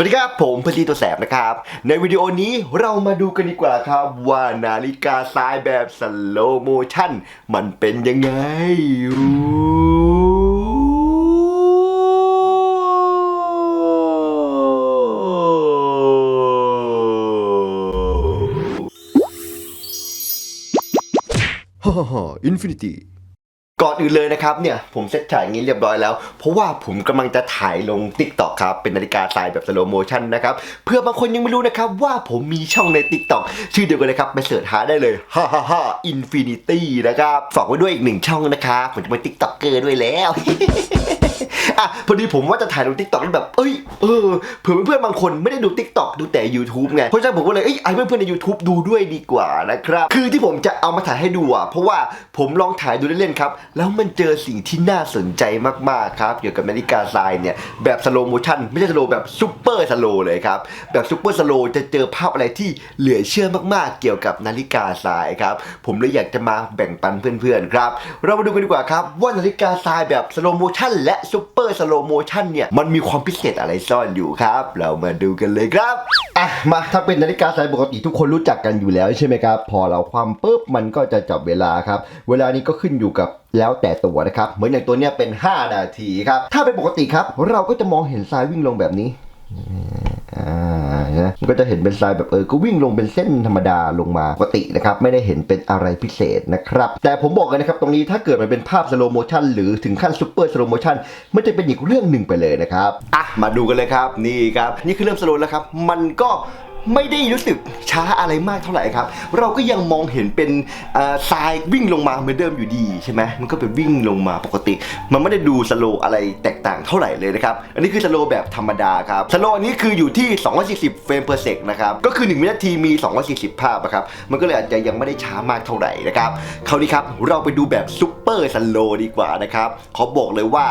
สวัสดีครับผมพลีตัวแสบนะครับ ในวิดีโอนี้เรามาดูกันดีกว่าครับ ว่านาฬิกาทรายแบบสโลโมชั่น มันเป็นยังไงฮ่าฮ่าอินฟินิตี้ ก่อนอื่นเลยนะครับเนี่ยผมเซตถ่ายงนี้เรียบร้อยแล้ว เพราะว่าผมกำลังจะถ่ายลง t ิ k t o k ครับเป็นนาฬิกาทรายแบบสโลโมชันนะครับเพื่อบางคนยังไม่รู้นะครับว่าผมมีช่องใน t ิ k t o k ชื่อเดียวกันเลยครับไปเสิร์ชหาได้เลยฮ่าฮ่าฮ่าอินฟินิตี้นะครับฝากไว้ด้วยอีกหนึ่งช่องนะครับผมจะเป็น Tik t o k เกอร์ด้วยแล้ว อะพอดีผมว่าจะถ่ายลง Tik t o k แล้วแบบ เอ้ย เออ เผื่อเพื่อนๆบางคนไม่ได้ดู Tik t o k ดูแต่ YouTube ไง เพราะฉะนั้นผมก็เลย เอ้ยไอ้เพื่อนๆใน YouTube ดูด้วยดีกว่านะครับ คือที่ผมจะเอามาถ่ายให้ดูอะ เพราะว่าผมลองถ่ายดูเล่นๆครับ แล้วมันเจอสิ่งที่น่าสนใจมากๆครับ เกี่ยวกับนาฬิกาทรายเนี่ย แบบสโลโมชั่น ไม่ใช่สโลแบบซูเปอร์สโลเลยครับ แบบซูเปอร์สโลจะเจอภาพอะไรที่เหลือเชื่อมากๆ เกี่ยวกับนาฬิกาทรายครับ ผมเลยอยากจะมาแบ่งปันเพื่อนๆครับ เรามาดูกันดีกว่าครับว่านาฬิกาทรายแบบสโลโมชั่นและซูเปอร์สโลโมชันเนี่ยมันมีความพิเศษอะไรซ่อนอยู่ครับ เรามาดูกันเลยครับอะมาถ้าเป็นนาฬิกาสายปกติทุกคนรู้จักกันอยู่แล้วใช่ไหมครับ พอเราความปุ๊บมันก็จะจับเวลาครับ เวลานี้ก็ขึ้นอยู่กับแล้วแต่ตัวนะครับ เหมือนอย่างตัวเนี้ยเป็น 5 นาทีครับ ถ้าเป็นปกติครับ เราก็จะมองเห็นทรายวิ่งลงแบบนี้อ่า นะมันก็จะเห็นเป็นทรายแบบเออก็วิ่งลงเป็นเส้นธรรมดาลงมาปกตินะครับไม่ได้เห็นเป็นอะไรพิเศษนะครับแต่ผมบอกเลยนะครับตรงนี้ถ้าเกิดมันเป็นภาพสโลโมชันหรือถึงขั้นซูเปอร์สโลโมชันมันจะเป็นอีกเรื่องหนึ่งไปเลยนะครับอะมาดูกันเลยครับนี่ครับนี่คือเริ่มสโลแล้วครับมันก็ ไม่ได้รู้สึกช้าอะไรมากเท่าไหร่ครับ เราก็ยังมองเห็นเป็นทรายวิ่งลงมาเหมือนเดิมอยู่ดีใช่ไหมมันก็เป็นวิ่งลงมาปกติ มันไม่ได้ดูสโลอะไรแตกต่างเท่าไหร่เลยนะครับ อันนี้คือสโลแบบธรรมดาครับสโลอันนี้คืออยู่ที่ 240เฟรม per sec นะครับ ก็คือ1วินาทีมี 240 ภาพนะครับ มันก็เลยอาจจะยังไม่ได้ช้ามากเท่าไหร่นะครับคราวนี้ครับเราไปดูแบบซุปเปอร์สโลดีกว่านะครับเขาบอกเลยว่า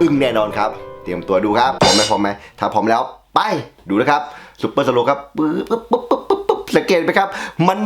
อึ้งแน่นอนครับ เตรียมตัวดูครับพร้อมไหมพร้อมไหมถ้าพร้อมแล้ว ไปดูนะครับซุปเปอร์สโลครับปึ๊บปึ๊บปึ๊บปึ๊บปึ๊บสังเกตไหมครับ มัน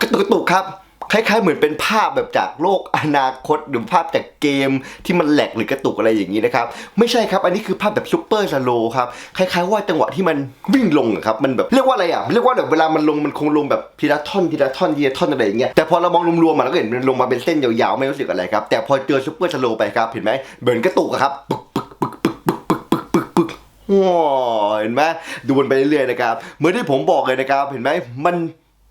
กระตุกกระตุกครับคล้ายๆเหมือนเป็นภาพแบบจากโลกอนาคตหรือภาพจากเกมที่มันแหลกหรือกระตุกอะไรอย่างนี้นะครับไม่ใช่ครับอันนี้คือภาพแบบซุปเปอร์สโลครับคล้ายๆว่าจังหวะที่มันวิ่งลงครับมันแบบเรียกว่าอะไรอะเรียกว่าแบบเวลามันลงมันคงลงแบบทีละท่อนทีละท่อนทีละท่อนอะไรอย่างเงี้ยแต่พอเรามองรวมๆมันก็เห็นมันลงมาเป็นเส้นยาวๆไม่รู้สึกอะไรครับแต่พอเจอซุปเปอร์สโลไปครับเห็นไหมเหมือนกระตุกครับปึกปึกปึกปึกปึกปึกปึก ว้าวเห็นไหมดูมันไปเรื่อยๆนะครับเหมือนที่ผมบอกเลยนะครับเห็นไหมมัน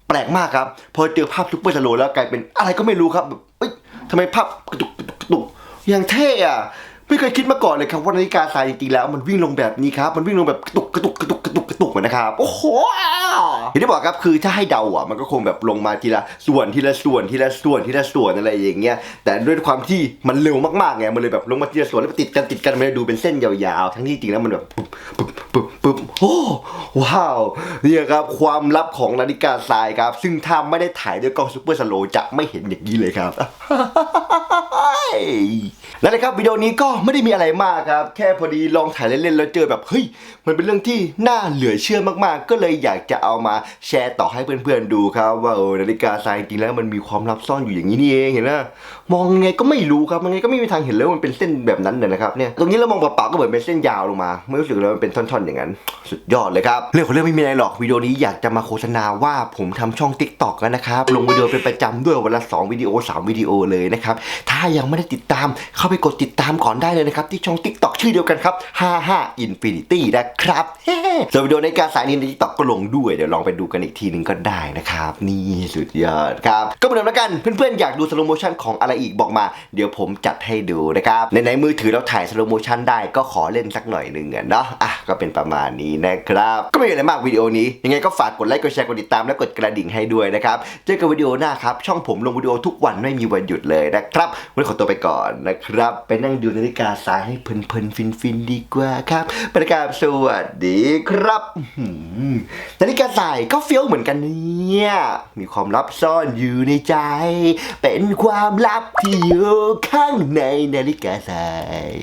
แปลกมากครับ พอเจอภาพซุปเปอร์สโลแล้วกลายเป็นอะไรก็ไม่รู้ครับแบบเอ้ยทำไมภาพกระตุกกระตุกกระตุกอย่างเท่อะ ไม่เคยคิดมาก่อนเลยครับว่านาฬิกาทรายจริงๆแล้วมันวิ่งลงแบบนี้ครับมันวิ่งลงแบบกระตุกกระตุกกระตุกกระตุกกระตุกนะครับโอ้โหอย่างที่บอกครับคือถ้าให้เดาอะมันก็คงแบบลงมาทีละส่วนทีละส่วนทีละส่วนทีละส่วนอะไรอย่างเงี้ยแต่ด้วยความที่มันเร็วมากๆไงมันเลยแบบลงมาทีละส่วนแล้วติดกันติดกันมันเลยดูเป็นเส้นยาวๆ ทั้งที่จริงแล้วมันแบบปุ๊บปุ๊บปุ๊บปุ๊บโอ้ว้าวเนี่ยครับความลับของนาฬิกาทรายครับ ซึ่งถ้าไม่ได้ถ่ายด้วยกล้องซูเปอร์สโลว์จะไม่เห็นอย่างนี้เลยครับ นั่นแหละครับวิดีโอนี้ก็ไม่ได้มีอะไรมากครับ แค่พอดีลองถ่ายเล่นๆแล้วเจอแบบเฮ้ยมันเป็นเรื่องที่น่าเหลือเชื่อมากๆ ก็เลยอยากจะเอามาแชร์ต่อให้เพื่อนๆดูครับ ว่าเออนาฬิกาทรายจริงแล้วมันมีความลับซ่อนอยู่อย่างนี้นี่เองเห็นไหมมองไงก็ไม่รู้ครับมันไงก็ไม่มีทางเห็นเลยมันเป็นเส้นแบบนั้นเลยนะครับเนี่ยตรงนี้เรามองเปล่าๆก็เหมือนเป็นเส้นยาวลงมาไม่รู้สึกเลยมันเป็นท่อนๆอย่างนั้น สุดยอดเลยครับเรื่องของเรื่องไม่มีอะไรหรอกวิดีโอนี้อยากจะมาโฆษณาว่าผมทำช่อง Tik t o อกแล้วนะครับลงวิดีโอเป็นประจำด้วยวันละ2วิดีโอ3วิดีโอเลยนะครับถ้ายังไม่ได้ติดตาม เข้าไปกดติดตามก่อนได้เลยนะครับ ที่ช่อง Tik t o อกชื่อเดียวกันครับ 55 Infinity นะครับส่วนวิดีโอในการสายนี้ใน Tik t o อกก็ลงด้วย เดี๋ยวลองไปดูกันอีกทีหนึงก็ได้นะครับ นี่สุดยอดครับ ก็เหมือนเดิมแล้วกัน เพื่อนๆ อยากดูสโลโมชันของอะไรอีกบอกมา เดี๋ยวผมจัดให้ดูนะครับในในๆมือถือเราถ่ายสโลโมชันได้ก็ขอเล่นสักหน่อยหนึ่งเนาะอะก็เป็นประมาณนี้นะครับก็ไม่มีอะไรมากวิดีโอนี้ ยังไงก็ฝากกดไลค์กดแชร์กดติดตามและกดกระดิ่งให้ด้วยนะครับเจอกันวิดีโอหน้าครับช่องผมลงวิดีโอทุกวันไม่มีวันหยุดเลยนะครับวันนี้ขอตัวไปก่อนนะครับ ไปนั่งดูนาฬิกาสายให้เพลินๆฟินๆดีกว่าครับปนะครับสวัสดีครับนาฬิกาสายก็เฟี้ยวเหมือนกันเนี่ย มีความลับซ่อนอยู่ในใจ เป็นความลับที่อยู่ข้างในนาฬิกาสาย